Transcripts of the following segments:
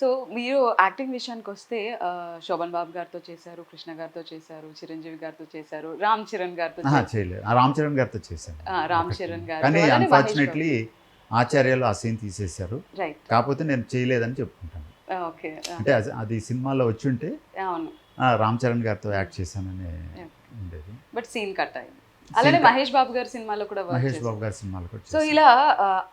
So మీరు acting విషయానికి వస్తే శోభన్ బాబు గారితో చేశారు కృష్ణ గారితో చేశారు చిరంజీవి గారితో చేశారు రామ్ చరణ్ గారితో చేశారు. చేయలేదు. రామ్ చరణ్ గారితో చేశాను ఆ, రామ్. చరణ్ గారితో, కానీ అన్ఫార్చునేట్లీ ఆచార్యాలు ఆ సీన్ తీసేశారు. రైట్ కాకపోతే నేను చేయలేదని చెప్పుకుంటాను. ఓకే. అంటే అది- సినిమాలో వచ్చి ఉంటే రామ్ చరణ్ గారితో యాక్ట్ చేశానని. ఉండేది. బట్ సీన్ కట్ అయింది. అలానే. మహేష్ బాబు గారి సినిమాలో కూడా మహేష్. బాబు గారి సినిమాలు కూడా సో. ఇలా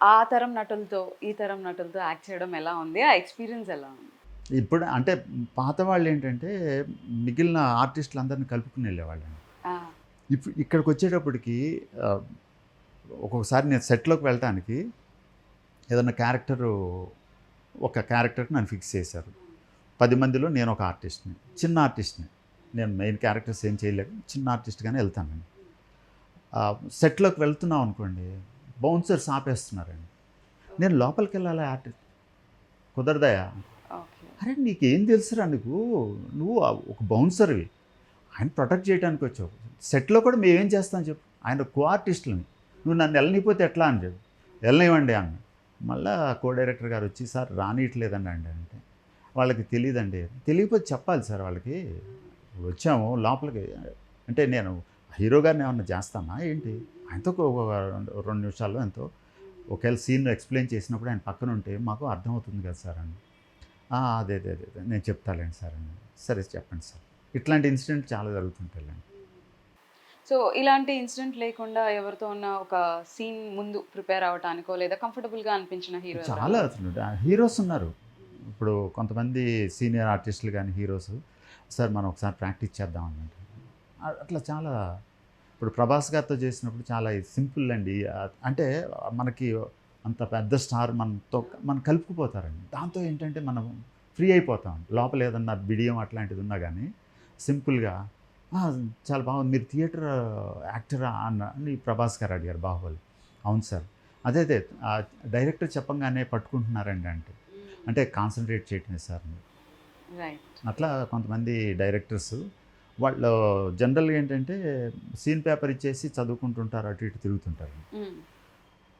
ఆ, తరం నటులతో ఈ తరం నటులతో యాక్ట్ చేయడం ఎలా ఉంది? ఆ ఎక్స్పీరియన్స్ ఎలా ఉంది? ఇప్పుడు అంటే పాత వాళ్ళు ఏంటంటే మిగిలిన ఆర్టిస్టులు అందరిని కలుపుకుని వెళ్ళేవాళ్ళండి. ఆ, ఇప్పుడు ఇక్కడికి వచ్చేటప్పటికి ఒక్కొక్కసారి నేను సెట్లోకి వెళ్ళటానికి ఏదన్నా క్యారెక్టరు ఒక క్యారెక్టర్కి నన్ను ఫిక్స్ చేశారు. పది మందిలో నేను ఒక ఆర్టిస్ట్ని చిన్న ఆర్టిస్ట్ని నేను మెయిన్ క్యారెక్టర్స్ ఏం చేయలేక చిన్న ఆర్టిస్ట్గానే వెళ్తానండి. సెట్లోకి వెళ్తున్నాం అనుకోండి బౌన్సర్స్ ఆపేస్తున్నారండి. నేను లోపలికి వెళ్ళాలి ఆర్టిస్ట్ కుదరదయా? అరే నీకేం తెలుసురా నీకు? నువ్వు ఒక బౌన్సర్వి. ఆయన ప్రొటెక్ట్ చేయడానికి వచ్చావు. సెట్లో కూడా మేమేం చేస్తాం చెప్పు? ఆయన కో ఆర్టిస్టులని నువ్వు నన్ను వెళ్ళనిపోతే ఎట్లా అని చెప్పు వెళ్ళనివ్వండి అన్న మళ్ళా కో డైరెక్టర్ గారు వచ్చి సార్ రానియట్లేదండి అండి అంటే. వాళ్ళకి తెలియదండి తెలియకపోతే చెప్పాలి సార్ వాళ్ళకి. వచ్చాము లోపలికి. అంటే నేను హీరో గారిని ఏమన్నా చేస్తానా ఏంటి? ఆయనతో రెండు- నిమిషాల్లో ఎంతో. ఒకవేళ సీన్ ఎక్స్ప్లెయిన్ చేసినప్పుడు ఆయన పక్కన ఉంటే మాకు అర్థమవుతుంది కదా సార్ అని. "ఆ, అదే అదే అదే. నేను చెప్తాలేండి సార్ అని. సరే చెప్పండి సార్. ఇట్లాంటి ఇన్సిడెంట్ చాలా జరుగుతుంటాయండి సో ఇలాంటి ఇన్సిడెంట్ లేకుండా ఎవరితో ఉన్న ఒక సీన్ ముందు ప్రిపేర్ అవటానికో లేదా comfortable గా అనిపించిన హీరో చాలా హీరోస్ ఉన్నారు. ఇప్పుడు కొంతమంది సీనియర్ ఆర్టిస్టులు కానీ హీరోస్ సార్ మనం ఒకసారి ప్రాక్టీస్ చేద్దాం అన్నట్టు. అట్లా చాలా ఇప్పుడు ప్రభాస్ గారితో చేసినప్పుడు చాలా సింపుల్ అండి. అంటే మనకి అంత పెద్ద స్టార్ మనతో మనం కలుపుకుపోతారండి. దాంతో ఏంటంటే మనం ఫ్రీ అయిపోతాం. లోపల ఏదన్నా బిడియం అట్లాంటిది ఉన్నా కానీ సింపుల్గా "ఆ, చాలా బాగుంది. మీరు థియేటర్ యాక్టరా? అన్న అని ప్రభాస్ గారు అడిగారు బాహుబలి. అవును సార్. అదే అదే డైరెక్టర్ చెప్పంగానే పట్టుకుంటున్నారండి అంటే. అంటే కాన్సన్ట్రేట్ చేయటమే సార్. అట్లా కొంతమంది డైరెక్టర్స్ వాళ్ళు జనరల్గా ఏంటంటే సీన్ పేపర్ ఇచ్చేసి చదువుకుంటుంటారు అటు ఇటు తిరుగుతుంటారు.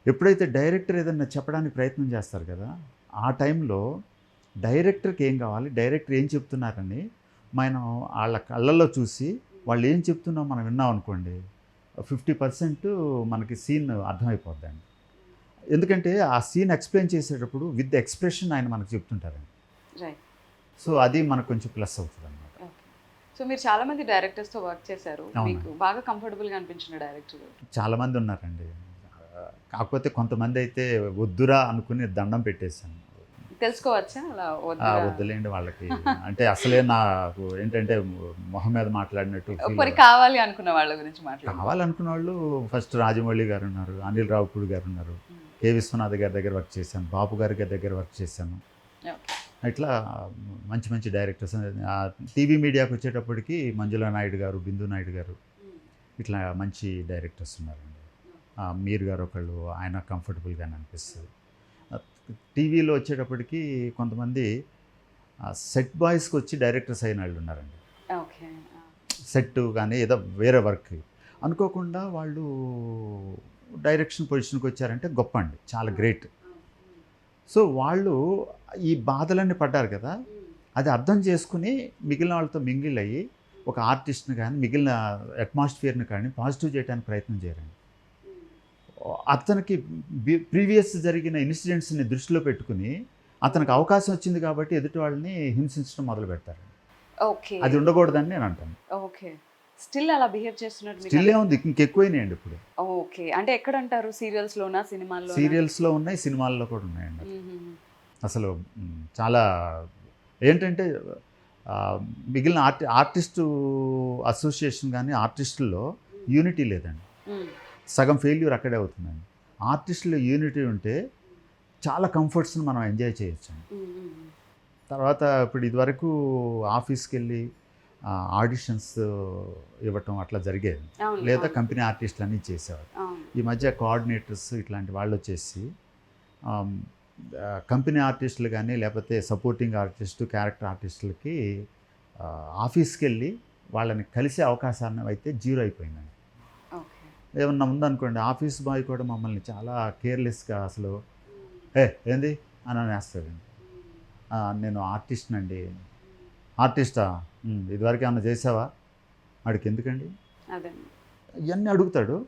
ఎప్పుడైతే డైరెక్టర్ ఏదన్నా చెప్పడానికి ప్రయత్నం చేస్తారు కదా ఆ టైంలో డైరెక్టర్కి ఏం కావాలి డైరెక్టర్ ఏం చెప్తున్నారని మనం వాళ్ళ కళ్ళల్లో చూసి వాళ్ళు ఏం చెప్తున్నాం మనం విన్నాం అనుకోండి ఫిఫ్టీ పర్సెంట్ మనకి సీన్ అర్థమైపోద్దండి. ఎందుకంటే ఆ సీన్ ఎక్స్ప్లెయిన్ చేసేటప్పుడు విత్ ఎక్స్ప్రెషన్ ఆయన మనకు చెప్తుంటారండి. సో అది మనకు కొంచెం ప్లస్ అవుతుంది సో మీరు చాలా మంది డైరెక్టర్స్తో వర్క్ చేశారు. మీకు బాగా కంఫర్టబుల్గా అనిపించిన డైరెక్టర్ చాలామంది ఉన్నారండి. కాకపోతే కొంతమంది అయితే వద్దురా అనుకుని దండం పెట్టేశాను. తెలుసుకోవచ్చా? అలా? వద్దులేండి వాళ్ళకి. అంటే అసలే నాకు ఏంటంటే మొహం మీద మాట్లాడినట్టు కావాలి అనుకున్న వాళ్ళ గురించి మాట్లాడు. కావాలనుకున్న వాళ్ళు ఫస్ట్ రాజమౌళి గారు ఉన్నారు అనిల్ రావుపూడి గారు ఉన్నారు. కె విశ్వనాథ్ గారి దగ్గర వర్క్ చేశాను బాపు గారి దగ్గర వర్క్ చేశాను. ఇట్లా మంచి మంచి డైరెక్టర్స్ టీవీ మీడియాకి వచ్చేటప్పటికి మంజులా నాయుడు గారు బిందు నాయుడు గారు ఇట్లా మంచి డైరెక్టర్స్ ఉన్నారండి. మీర్ గారు ఒకళ్ళు ఆయన కంఫర్టబుల్గానే అనిపిస్తుంది. టీవీలో వచ్చేటప్పటికి కొంతమంది సెట్ బాయ్స్కి వచ్చి డైరెక్టర్స్ అయిన వాళ్ళు ఉన్నారండి. సెట్ కానీ ఏదో వేరే వర్క్. అనుకోకుండా వాళ్ళు డైరెక్షన్ పొజిషన్కి వచ్చారంటే గొప్ప అండి. చాలా గ్రేట్. సో వాళ్ళు ఈ బాధలన్నీ పడ్డారు కదా. అది అర్థం చేసుకుని మిగిలిన వాళ్ళతో మింగిల్ అయ్యి ఒక ఆర్టిస్ట్ని కానీ మిగిలిన అట్మాస్ఫియర్ని కానీ పాజిటివ్ చేయడానికి ప్రయత్నం చేయరండి. అతనికి ప్రీవియస్ జరిగిన ఇన్సిడెంట్స్ని దృష్టిలో పెట్టుకుని అతనికి అవకాశం వచ్చింది కాబట్టి ఎదుటి వాళ్ళని హింసించడం మొదలు పెడతారు ఓకే. అది ఉండకూడదని నేను అంటాను. ఓకే. స్టిల్ అలా బిహేవ్ చేస్తున్నట్టు మీకు స్టిల్ ఏముంది ఇంకెక్కువైనాయండి ఇప్పుడు. ఓకే అంటే ఎక్కడ అంటారు సీరియల్స్ లోనా సినిమాల్లో సీరియల్స్లో ఉన్నాయి సినిమాల్లో కూడా ఉన్నాయండి. అసలు చాలా ఏంటంటే మిగిలిన ఆర్టి ఆర్టిస్టు అసోసియేషన్ కానీ ఆర్టిస్టుల్లో యూనిటీ లేదండి. సగం ఫెయిల్యూర్ అక్కడే అవుతుందండి. ఆర్టిస్టులో యూనిటీ ఉంటే చాలా కంఫర్ట్స్ని మనం ఎంజాయ్ చేయొచ్చు తర్వాత ఇప్పుడు ఇదివరకు ఆఫీస్కి వెళ్ళి ఆడిషన్స్ ఇవ్వటం అట్లా జరిగేది. లేదా కంపెనీ ఆర్టిస్టులు అన్నీ చేసేవారు ఈ మధ్య కోఆర్డినేటర్స్ ఇట్లాంటి వాళ్ళు వచ్చేసి కంపెనీ ఆర్టిస్టులు కానీ లేకపోతే సపోర్టింగ్ ఆర్టిస్టు క్యారెక్టర్ ఆర్టిస్టులకి ఆఫీస్కి వెళ్ళి వాళ్ళని కలిసే అవకాశాన్ని అయితే జీరో అయిపోయిందండి. ఏమన్నా ఉందనుకోండి ఆఫీస్ బాయ్ కూడా మమ్మల్ని చాలా కేర్లెస్గా అసలు ఏ ఏంది? అని అనేస్తాడండి. "ఆ, నేను ఆర్టిస్ట్ అండి ఆర్టిస్టా? "ఉమ్, ఇదివరకు ఏమన్నా చేసావా? వాడికి ఎందుకండి ఇవన్నీ అడుగుతాడు.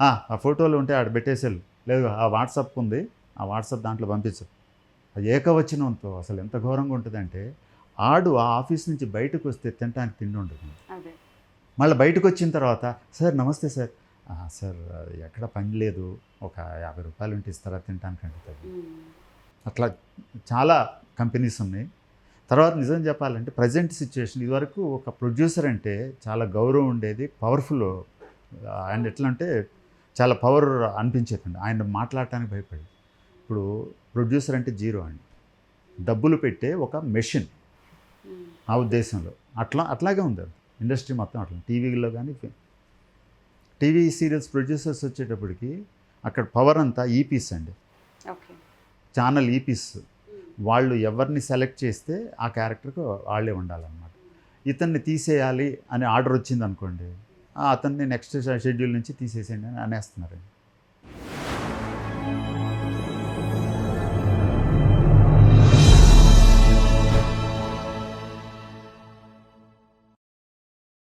"ఆ, ఫోటోలు ఉంటే ఆడ పెట్టేసేళ్ళు. లేదు ఆ వాట్సాప్ ఉంది. ఆ వాట్సాప్ దాంట్లో పంపించు. ఏకవచనంతో అసలు ఎంత ఘోరంగా ఉంటుందంటే ఆడు ఆ ఆఫీస్ నుంచి బయటకు వస్తే తినడానికి తిండి ఉండదు. మళ్ళీ బయటకు వచ్చిన తర్వాత సార్ నమస్తే సార్. "ఆ, సార్ ఎక్కడ పని లేదు. ఒక యాభై రూపాయలు ఉంటే ఇస్తారా తినడానికి ఉమ్. అట్లా చాలా కంపెనీస్ ఉన్నాయి. తర్వాత నిజం చెప్పాలంటే ప్రజెంట్ సిచ్యువేషన్ ఇదివరకు ఒక ప్రొడ్యూసర్ అంటే చాలా గౌరవం ఉండేది పవర్ఫుల్ ఆయన ఎట్లా అంటే చాలా పవర్ అనిపించేదండి. ఆయన మాట్లాడటానికి భయపడి ఇప్పుడు ప్రొడ్యూసర్ అంటే జీరో అండి. డబ్బులు పెట్టే ఒక మెషిన్. నా ఉద్దేశంలో. అట్లా అట్లాగే ఉంది అది. ఇండస్ట్రీ మొత్తం అట్లా. టీవీలో కానీ టీవీ సీరియల్స్ ప్రొడ్యూసర్స్ వచ్చేటప్పటికి అక్కడ పవర్ అంతా ఈపీస్ అండి. ఛానల్ ఈపీస్ వాళ్ళు ఎవరిని సెలెక్ట్ చేస్తే ఆ క్యారెక్టర్కి వాళ్ళే ఉండాలన్నమాట. ఇతన్ని తీసేయాలి అని ఆర్డర్ వచ్చింది అనుకోండి అతన్ని నెక్స్ట్ షెడ్యూల్ నుంచి తీసేసేయండి అని అనేస్తున్నారు